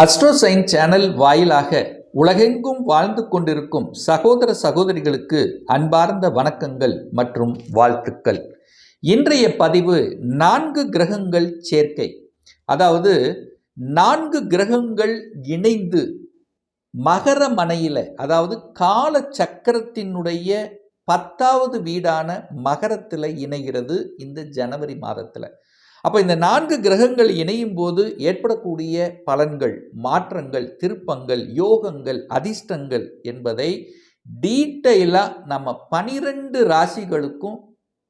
அஸ்ட்ரோசைன் channel வாயிலாக உலகெங்கும் வாழ்ந்து கொண்டிருக்கும் சகோதர சகோதரிகளுக்கு அன்பார்ந்த வணக்கங்கள் மற்றும் வாழ்த்துக்கள். இன்றைய பதிவு நான்கு கிரகங்கள் சேர்க்கை. அதாவது நான்கு கிரகங்கள் இணைந்து மகர மனையில் அதாவது கால சக்கரத்தினுடைய பத்தாவது வீடான மகரத்தில் இணைகிறது இந்த ஜனவரி மாதத்தில். அப்போ இந்த நான்கு கிரகங்கள் இணையும் போது ஏற்படக்கூடிய பலன்கள் மாற்றங்கள் திருப்பங்கள் யோகங்கள் அதிர்ஷ்டங்கள் என்பதை டீட்டெயிலாக நம்ம பனிரெண்டு ராசிகளுக்கும்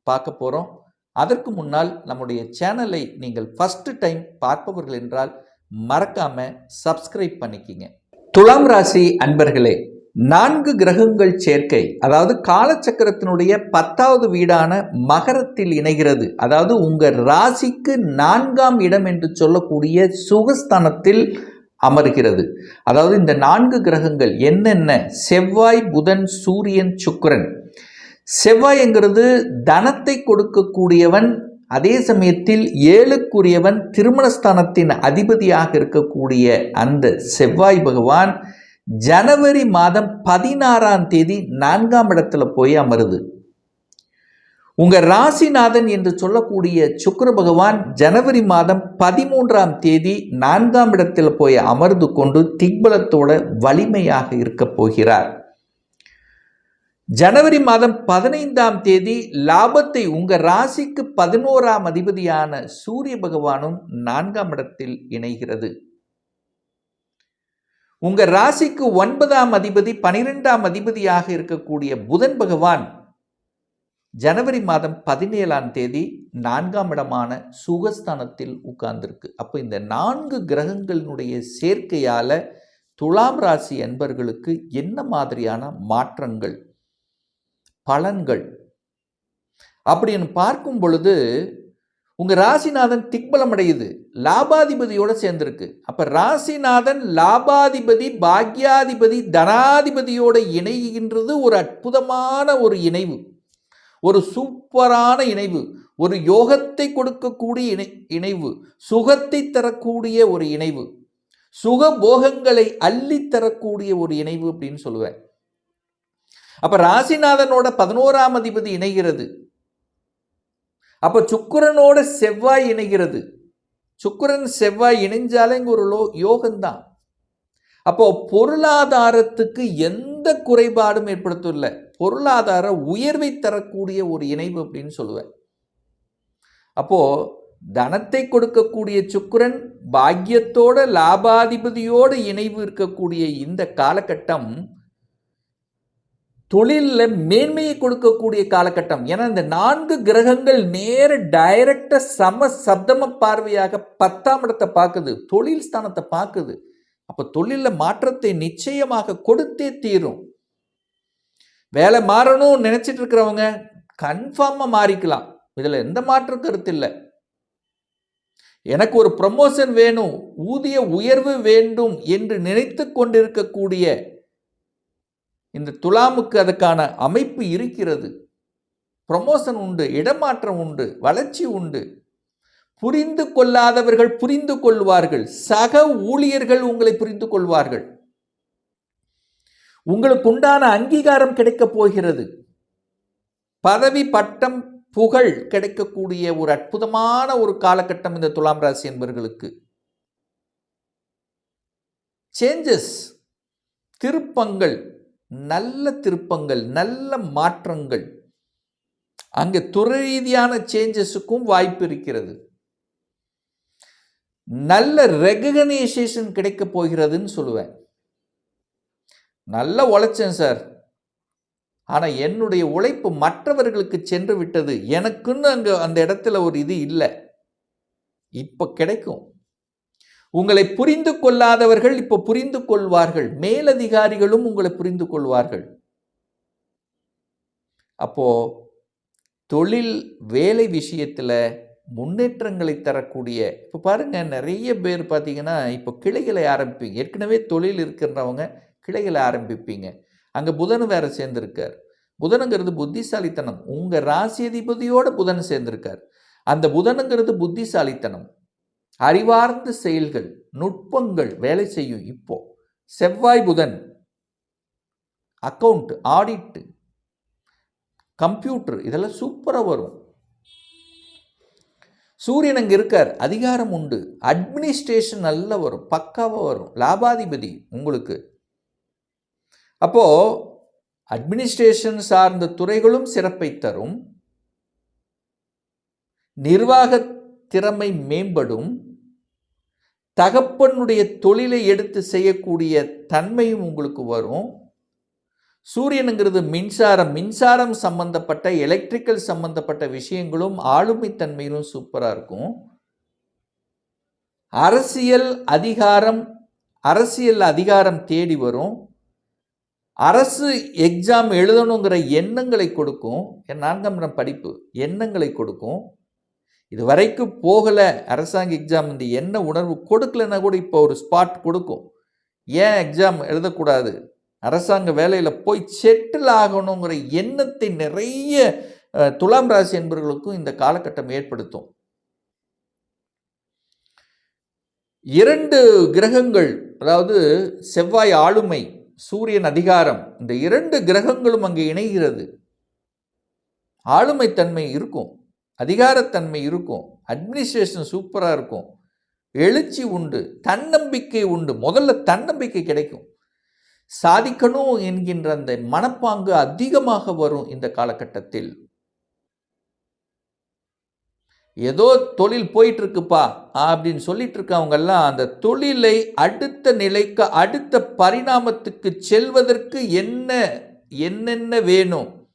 பார்க்க போகிறோம் அதற்கு முன்னால் நம்முடைய சேனலை நீங்கள் ஃபஸ்ட்டு டைம் பார்ப்பவர்கள் என்றால் மறக்காமல் சப்ஸ்கிரைப் பண்ணிக்கிங்க. துலாம் ராசி அன்பர்களே நான்கு கிரகங்கள் சேர்க்கை அதாவது காலச்சக்கரத்தினுடைய பத்தாவது வீடான மகரத்தில் இணைகிறது. அதாவது உங்கள் ராசிக்கு நான்காம் இடம் என்று சொல்லக்கூடிய சுகஸ்தானத்தில் அமர்கிறது. அதாவது இந்த நான்கு கிரகங்கள் என்னென்ன? செவ்வாய் புதன் சூரியன் சுக்கிரன். செவ்வாய்ங்கிறது தனத்தை கொடுக்கக்கூடியவன் அதே சமயத்தில் ஏழுக்குரியவன் திருமணஸ்தானத்தின் அதிபதியாக இருக்கக்கூடிய அந்த செவ்வாய் பகவான் ஜனவரி மாதம் பதினாறாம் தேதி நான்காம் இடத்துல போய் அமருது. உங்க ராசிநாதன் என்று சொல்லக்கூடிய சுக்கர பகவான் ஜனவரி மாதம் பதிமூன்றாம் தேதி நான்காம் இடத்தில் போய் அமர்ந்து கொண்டு திக்பலத்தோட வலிமையாக இருக்க போகிறார். ஜனவரி மாதம் பதினைந்தாம் தேதி லாபத்தை உங்க ராசிக்கு பதினோராம் அதிபதியான சூரிய பகவானும் நான்காம் இடத்தில் இணைகிறது. உங்கள் ராசிக்கு ஒன்பதாம் அதிபதி பனிரெண்டாம் அதிபதியாக இருக்கக்கூடிய புதன் பகவான் ஜனவரி மாதம் பதினேழாம் தேதி நான்காம் இடமான சுகஸ்தானத்தில் உட்கார்ந்திருக்கு. அப்போ இந்த நான்கு கிரகங்களினுடைய சேர்க்கையால் துலாம் ராசி அன்பர்களுக்கு என்ன மாதிரியான மாற்றங்கள் பலன்கள் அப்படின்னு பார்க்கும் பொழுது உங்கள் ராசிநாதன் திக்பலம் அடையுது லாபாதிபதியோடு சேர்ந்துருக்கு. அப்போ ராசிநாதன் லாபாதிபதி பாக்யாதிபதி தனாதிபதியோட இணைகின்றது ஒரு அற்புதமான ஒரு இணைவு. ஒரு சூப்பரான இணைவு. ஒரு யோகத்தை கொடுக்கக்கூடிய இணை இணைவு. சுகத்தை தரக்கூடிய ஒரு இணைவு. சுக போகங்களை அள்ளி தரக்கூடிய ஒரு இணைவு அப்படின்னு சொல்லுவேன். அப்போ ராசிநாதனோட பதினோராம் அதிபதி இணைகிறது. அப்போ சுக்கரனோட செவ்வாய் இணைகிறது. சுக்கரன் செவ்வாய் இணைஞ்சாலே இங்கே ஒரு லோ யோகம்தான் அப்போ பொருளாதாரத்துக்கு எந்த குறைபாடும் ஏற்படுத்தல பொருளாதார உயர்வை தரக்கூடிய ஒரு இணைவு அப்படின்னு சொல்லுவேன். அப்போ தனத்தை கொடுக்கக்கூடிய சுக்கரன் பாக்கியத்தோட லாபாதிபதியோட இணைவு இருக்கக்கூடிய இந்த காலகட்டம் தொழிலில் மேன்மையை கொடுக்கக்கூடிய காலகட்டம். ஏன்னா இந்த நான்கு கிரகங்கள் நேர டைரக்டாக சம சப்தம பார்வையாக பத்தாம் இடத்தை பார்க்குது. தொழில் ஸ்தானத்தை பார்க்குது. அப்போ தொழிலில் மாற்றத்தை நிச்சயமாக கொடுத்தே தீரும். வேலை மாறணும்னு நினச்சிட்டு இருக்கிறவங்க கன்ஃபார்மாக மாறிக்கலாம். இதில் எந்த மாற்றம் கருத்து இல்லை. எனக்கு ஒரு ப்ரமோஷன் வேணும் ஊதிய உயர்வு வேண்டும் என்று நினைத்து கொண்டிருக்கக்கூடிய இந்த துலாமுக்கு அதுக்கான அமைப்பு இருக்கிறது. ப்ரமோஷன் உண்டு இடமாற்றம் உண்டு வளர்ச்சி உண்டு. புரிந்து கொள்ளாதவர்கள் புரிந்து கொள்வார்கள். சக ஊழியர்கள் உங்களை புரிந்து கொள்வார்கள். உங்களுக்கு உண்டான அங்கீகாரம் கிடைக்கப் போகிறது. பதவி பட்டம் புகழ் கிடைக்கக்கூடிய ஒரு அற்புதமான ஒரு காலகட்டம் இந்த துலாம் ராசி என்பவர்களுக்கு சேஞ்சஸ் திருப்பங்கள் நல்ல திருப்பங்கள் நல்ல மாற்றங்கள். அங்கே துறை ரீதியான சேஞ்சஸுக்கும் வாய்ப்பு இருக்கிறது. நல்ல ரெகனைசேஷன் கிடைக்க போகிறதுன்னு சொல்லுவேன். நல்ல உழைச்சேன் சார் ஆனால் என்னுடைய உழைப்பு மற்றவர்களுக்கு சென்று விட்டது. எனக்குன்னு அங்கே அந்த இடத்துல ஒரு இது இல்லை. இப்போ கிடைக்கும். உங்களை புரிந்து கொள்ளாதவர்கள் இப்போ புரிந்து கொள்வார்கள். மேலதிகாரிகளும் உங்களை புரிந்து கொள்வார்கள். அப்போ தொழில் வேலை விஷயத்தில் முன்னேற்றங்களை தரக்கூடிய இப்போ பாருங்க நிறைய பேர் பார்த்தீங்கன்னா இப்போ கிளைகளை ஆரம்பிப்பீங்க. ஏற்கனவே தொழில் இருக்கின்றவங்க கிளைகளை ஆரம்பிப்பீங்க. அங்கே புதன் வேறு சேர்ந்திருக்கார். புதனுங்கிறது புத்திசாலித்தனம். உங்கள் ராசி அதிபதியோட புதன் சேர்ந்திருக்கார். அந்த புதனுங்கிறது புத்திசாலித்தனம். அறிவார்ந்த செயல்கள் நுட்பங்கள் வேலை செய்யும் இப்போ. செவ்வாய் புதன் அக்கௌண்ட் ஆடிட்டு கம்ப்யூட்டர் இதெல்லாம் சூப்பராக வரும். சூரியன் அங்கே இருக்கார் அதிகாரம் உண்டு. அட்மினிஸ்ட்ரேஷன் நல்லா வரும் பக்காவாக வரும். லாபாதிபதி உங்களுக்கு. அப்போது அட்மினிஸ்ட்ரேஷன் சார்ந்த துறைகளும் சிறப்பை தரும். நிர்வாக திறமை மேம்படும். தகப்பனுடைய தொழிலை எடுத்து செய்யக்கூடிய தன்மையும் உங்களுக்கு வரும். சூரியனுங்கிறது மின்சாரம். மின்சாரம் சம்பந்தப்பட்ட எலக்ட்ரிக்கல் சம்பந்தப்பட்ட விஷயங்களும் ஆளுமை தன்மையிலும் சூப்பராக இருக்கும். அரசியல் அதிகாரம் அரசியல் அதிகாரம் தேடி வரும். அரசு எக்ஸாம் எழுதணுங்கிற எண்ணங்களை கொடுக்கும். என் நான்காம் படிப்பு. எண்ணங்களை கொடுக்கும். இது வரைக்கும் போகலை அரசாங்க எக்ஸாம் இந்த என்ன உணர்வு கொடுக்கலன்னா கூட இப்போ ஒரு ஸ்பாட் கொடுக்கும். ஏன் எக்ஸாம் எழுதக்கூடாது? அரசாங்க வேலையில் போய் செட்டில் ஆகணுங்கிற எண்ணத்தை நிறைய துலாம் ராசி என்பவர்களுக்கும் இந்த காலகட்டம் ஏற்படுத்தும். இரண்டு கிரகங்கள் அதாவது செவ்வாய் ஆளுமை சூரியன் அதிகாரம் இந்த இரண்டு கிரகங்களும் அங்கே இணைகிறது. ஆளுமை தன்மை இருக்கும். அதிகாரத்தன்மை இருக்கும். அட்மினிஸ்ட்ரேஷன் சூப்பராக இருக்கும். எழுச்சி உண்டு. தன்னம்பிக்கை உண்டு. முதல்ல தன்னம்பிக்கை கிடைக்கும். சாதிக்கணும் என்கின்ற அந்த மனப்பாங்கு அதிகமாக வரும் இந்த காலகட்டத்தில். ஏதோ தொழில் போயிட்டு இருக்குப்பா அப்படின்னு சொல்லிட்டு இருக்கவங்கெல்லாம் அந்த தொழிலை அடுத்த நிலைக்கு அடுத்த பரிணாமத்துக்கு செல்வதற்கு என்ன என்னென்ன வேணும்?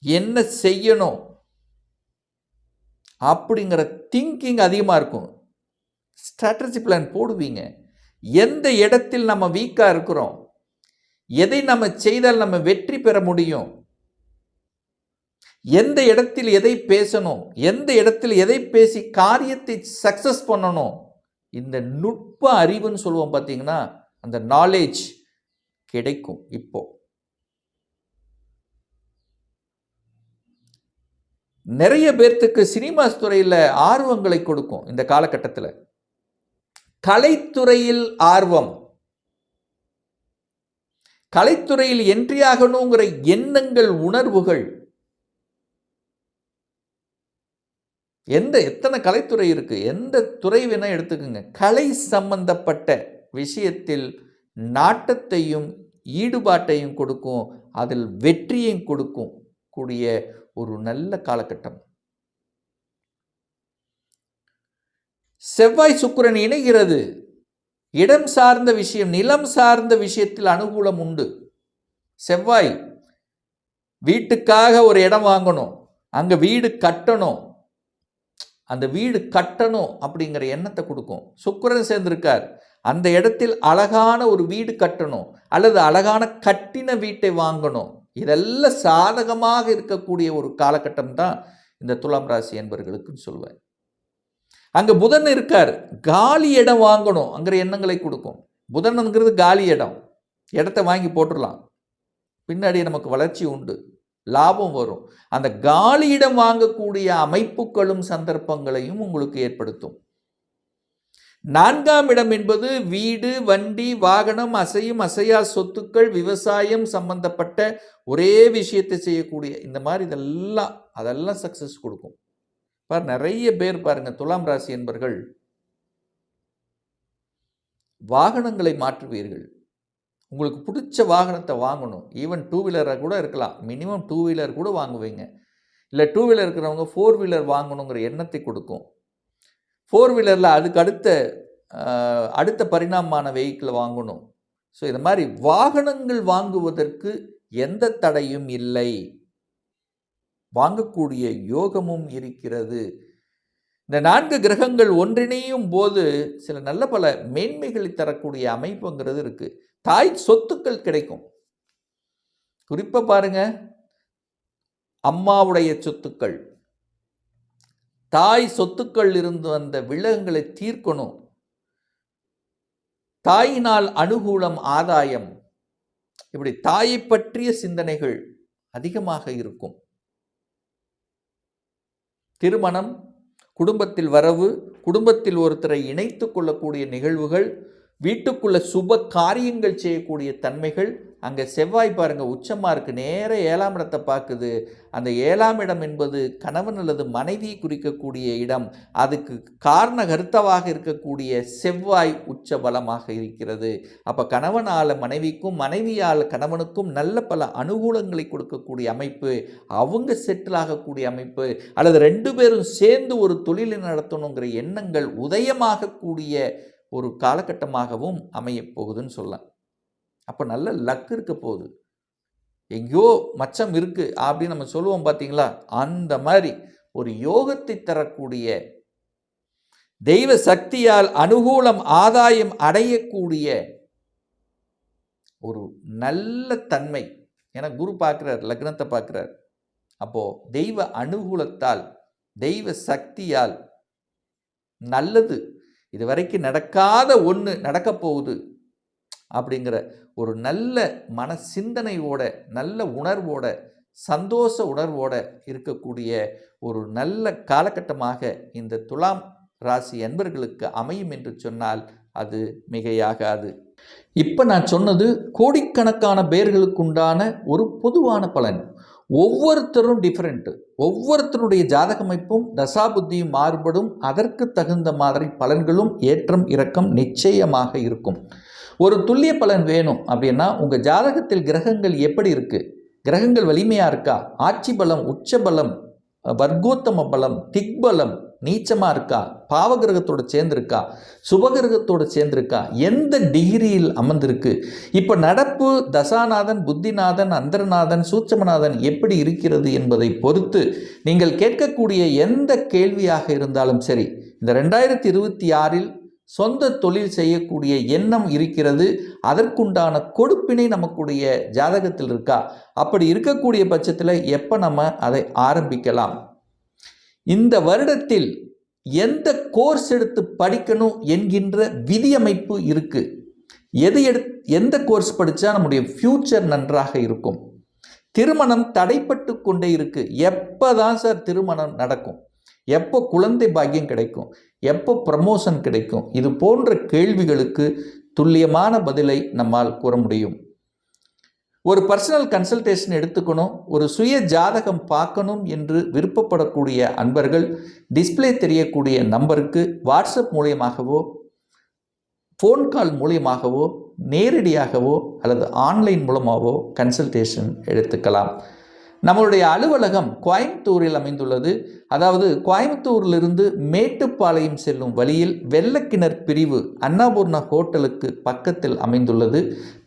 என்ன செய்யணும்? அப்படிங்கிற திங்கிங் அதிகமாக இருக்கும். ஸ்ட்ராட்டஜி பிளான் போடுவீங்க. எந்த இடத்தில் நம்ம வீக்காக இருக்கிறோம்? எதை நம்ம செய்தால் நம்ம வெற்றி பெற முடியும்? எந்த இடத்தில் எதை பேசணும்? எந்த இடத்தில் எதை பேசி காரியத்தை சக்சஸ் பண்ணணும்? இந்த நுட்ப அறிவுன்னு சொல்லுவோம் பார்த்தீங்கன்னா அந்த நாலேஜ் கிடைக்கும் இப்போது நிறைய பேர்த்துக்கு சினிமாஸ் துறையில் ஆர்வங்களை கொடுக்கும் இந்த காலகட்டத்தில். கலைத்துறையில் ஆர்வம். கலைத்துறையில் என்ட்ரி ஆகணுங்கிற எண்ணங்கள் உணர்வுகள். எந்த எத்தனை கலைத்துறை இருக்கு? எந்த துறை வேணால் எடுத்துக்கோங்க. கலை சம்பந்தப்பட்ட விஷயத்தில் நாட்டத்தையும் ஈடுபாட்டையும் கொடுக்கும். அதில் வெற்றியையும் கொடுக்கும் கூடிய ஒரு நல்ல காலகட்டம். செவ்வாய் சுக்கிரன் இணைகிறது. இடம் சார்ந்த விஷயம் நிலம் சார்ந்த விஷயத்தில் அனுகூலம் உண்டு. செவ்வாய் வீட்டுக்காக ஒரு இடம் வாங்கணும். அங்க வீடு கட்டணும். அந்த வீடு கட்டணும் அப்படிங்கிற எண்ணத்தை கொடுக்கும். சுக்கிரன் சேர்ந்திருக்கார். அந்த இடத்தில் அழகான ஒரு வீடு கட்டணும். அல்லது அழகான கட்டின வீட்டை வாங்கணும். இதெல்லாம் சாதகமாக இருக்கக்கூடிய ஒரு காலகட்டம் தான் இந்த துலாம் ராசி என்பவர்களுக்கு சொல்லுவேன் அங்க புதன் இருக்கார். காலி இடம் வாங்கணும் அங்கிற எண்ணங்களை கொடுக்கும். புதன்ங்கிறது காலி இடம். இடத்த வாங்கி போட்டுடலாம். பின்னாடி நமக்கு வளர்ச்சி உண்டு. லாபம் வரும். அந்த காலியிடம் வாங்கக்கூடிய அமைப்புகளும் சந்தர்ப்பங்களையும் உங்களுக்கு ஏற்படுத்தும். நான்காம் இடம் என்பது வீடு வண்டி வாகனம் அசையும் அசையா சொத்துக்கள் விவசாயம் சம்பந்தப்பட்ட ஒரே விஷயத்தை செய்யக்கூடிய இந்த மாதிரி இதெல்லாம் அதெல்லாம் சக்சஸ் கொடுக்கும். பார் நிறைய பேர் பாருங்க துலாம் ராசி என்பர்கள் வாகனங்களை மாற்றுவீர்கள். உங்களுக்கு பிடிச்ச வாகனத்தை வாங்கணும். ஈவன் டூ வீலராக கூட இருக்கலாம். மினிமம் டூ வீலர் கூட வாங்குவீங்க. இல்லை டூ வீலர் இருக்கிறவங்க ஃபோர் வீலர் வாங்கணுங்கிற எண்ணத்தை கொடுக்கும். ஃபோர் வீலரில் அதுக்கு அடுத்த அடுத்த பரிணாமமான வெஹிக்கிளை வாங்கணும். ஸோ இது மாதிரி வாகனங்கள் வாங்குவதற்கு எந்த தடையும் இல்லை. வாங்கக்கூடிய யோகமும் இருக்கிறது. இந்த நான்கு கிரகங்கள் ஒன்றிணையும் போது சில நல்ல பல மேன்மைகளை தரக்கூடிய அமைப்புங்கிறது இருக்குது தாய் சொத்துக்கள் கிடைக்கும். குறிப்பாக பாருங்க அம்மாவுடைய சொத்துக்கள். தாய் சொத்துக்கள் இருந்து வந்த விலங்குகளை தீர்க்கணும். தாயினால் அனுகூலம் ஆதாயம். இப்படி தாயை பற்றிய சிந்தனைகள் அதிகமாக இருக்கும். திருமணம் குடும்பத்தில் வரவு குடும்பத்தில் ஒருத்தரை இணைத்து கொள்ளக்கூடிய நிகழ்வுகள் வீட்டுக்குள்ள சுப காரியங்கள் செய்யக்கூடிய தன்மைகள் அங்கே செவ்வாய் பாருங்கள் உச்சமாக இருக்குது நேர ஏழாம் இடத்தை பார்க்குது. அந்த ஏழாம் இடம் என்பது கணவன் அல்லது மனைவி குறிக்கக்கூடிய இடம். அதுக்கு காரண கருத்தவாக இருக்கக்கூடிய செவ்வாய் உச்ச பலமாக இருக்கிறது. அப்போ கணவனால் மனைவிக்கும் மனைவியால் கணவனுக்கும் நல்ல பல அனுகூலங்களை கொடுக்கக்கூடிய அமைப்பு அவங்க செட்டில் ஆகக்கூடிய அமைப்பு அல்லது ரெண்டு பேரும் சேர்ந்து ஒரு தொழிலை நடத்தணுங்கிற எண்ணங்கள் உதயமாகக்கூடிய ஒரு காலகட்டமாகவும் அமையப் போகுதுன்னு சொல்லலாம். அப்போ நல்ல லக் இருக்க போகுது. எங்கேயோ மச்சம் இருக்குது அப்படின்னு நம்ம சொல்லுவோம் பார்த்தீங்களா அந்த மாதிரி ஒரு யோகத்தை தரக்கூடிய தெய்வ சக்தியால் அனுகூலம் ஆதாயம் அடையக்கூடிய ஒரு நல்ல தன்மை. ஏன்னா குரு பார்க்குறார் லக்னத்தை பார்க்குறார் அப்போது தெய்வ அனுகூலத்தால் தெய்வ சக்தியால் நல்லது. இது வரைக்கும் நடக்காத ஒன்று நடக்கப் போகுது. அப்படிங்கிற ஒரு நல்ல மன சிந்தனையோட நல்ல உணர்வோட சந்தோஷ உணர்வோட இருக்கக்கூடிய ஒரு நல்ல காலகட்டமாக இந்த துலாம் ராசி அன்பர்களுக்கு அமையும் என்று சொன்னால் அது மிகையாகாது. இப்போ நான் சொன்னது கோடிக்கணக்கான பேர்களுக்குண்டான ஒரு பொதுவான பலன். ஒவ்வொருத்தரும் டிஃப்ரெண்ட்டு ஒவ்வொருத்தருடைய ஜாதக அமைப்பும் தசாபுத்தியும் மாறுபடும். அதற்கு தகுந்த மாதிரி பலன்களும் ஏற்றம் இறக்கம் நிச்சயமாக இருக்கும். ஒரு துல்லிய பலன் வேணும் அப்படின்னா உங்கள் ஜாதகத்தில் கிரகங்கள் எப்படி இருக்குது கிரகங்கள் வலிமையாக இருக்கா? ஆட்சி பலம் உச்ச பலம் வர்க்கோத்தம பலம் திக்பலம் நீச்சமாக இருக்கா? பாவகிரகத்தோடு சேர்ந்திருக்கா? சுபகிரகத்தோடு சேர்ந்திருக்கா? எந்த டிகிரியில் அமர்ந்திருக்கு? இப்போ நடப்பு தசாநாதன் புத்திநாதன் அந்தரநாதன் சூட்சமநாதன் எப்படி இருக்கிறது என்பதை பொறுத்து நீங்கள் கேட்கக்கூடிய எந்த கேள்வியாக இருந்தாலும் சரி இந்த ரெண்டாயிரத்தி இருபத்தி ஆறில் சொந்த தொழில் செய்யக்கூடிய எண்ணம் இருக்கிறது. அதற்குண்டான கொடுப்பினை நமக்குடைய ஜாதகத்தில் இருக்கா? அப்படி இருக்கக்கூடிய பட்சத்தில் எப்போ நம்ம அதை ஆரம்பிக்கலாம்? இந்த வருடத்தில் எந்த கோர்ஸ் எடுத்து படிக்கணும் என்கின்ற விதியமைப்பு இருக்கு. எது எடு எந்த கோர்ஸ் படித்தா நம்முடைய ஃப்யூச்சர் நன்றாக இருக்கும். திருமணம் தடைப்பட்டு கொண்டே இருக்கு. எப்போ தான் சார் திருமணம் நடக்கும்? எப்போ குழந்தை பாக்கியம் கிடைக்கும்? எப்போ ப்ரமோஷன் கிடைக்கும்? இது போன்ற கேள்விகளுக்கு துல்லியமான பதிலை நம்மால் கூற முடியும். ஒரு பர்சனல் கன்சல்டேஷன் எடுத்துக்கணும் ஒரு சுய ஜாதகம் பார்க்கணும் என்று விருப்பப்படக்கூடிய அன்பர்கள் டிஸ்பிளே தெரியக்கூடிய நம்பருக்கு வாட்ஸ்அப் மூலியமாகவோ ஃபோன் கால் மூலியமாகவோ நேரடியாகவோ அல்லது ஆன்லைன் மூலமாகவோ கன்சல்டேஷன் எடுத்துக்கலாம். நம்மளுடைய அலுவலகம் கோயம்புத்தூரில் அமைந்துள்ளது. அதாவது கோயம்புத்தூரிலிருந்து மேட்டுப்பாளையம் செல்லும் வழியில் வெள்ளக்கிணர் பிரிவு அன்னபூர்ண ஹோட்டலுக்கு பக்கத்தில் அமைந்துள்ளது.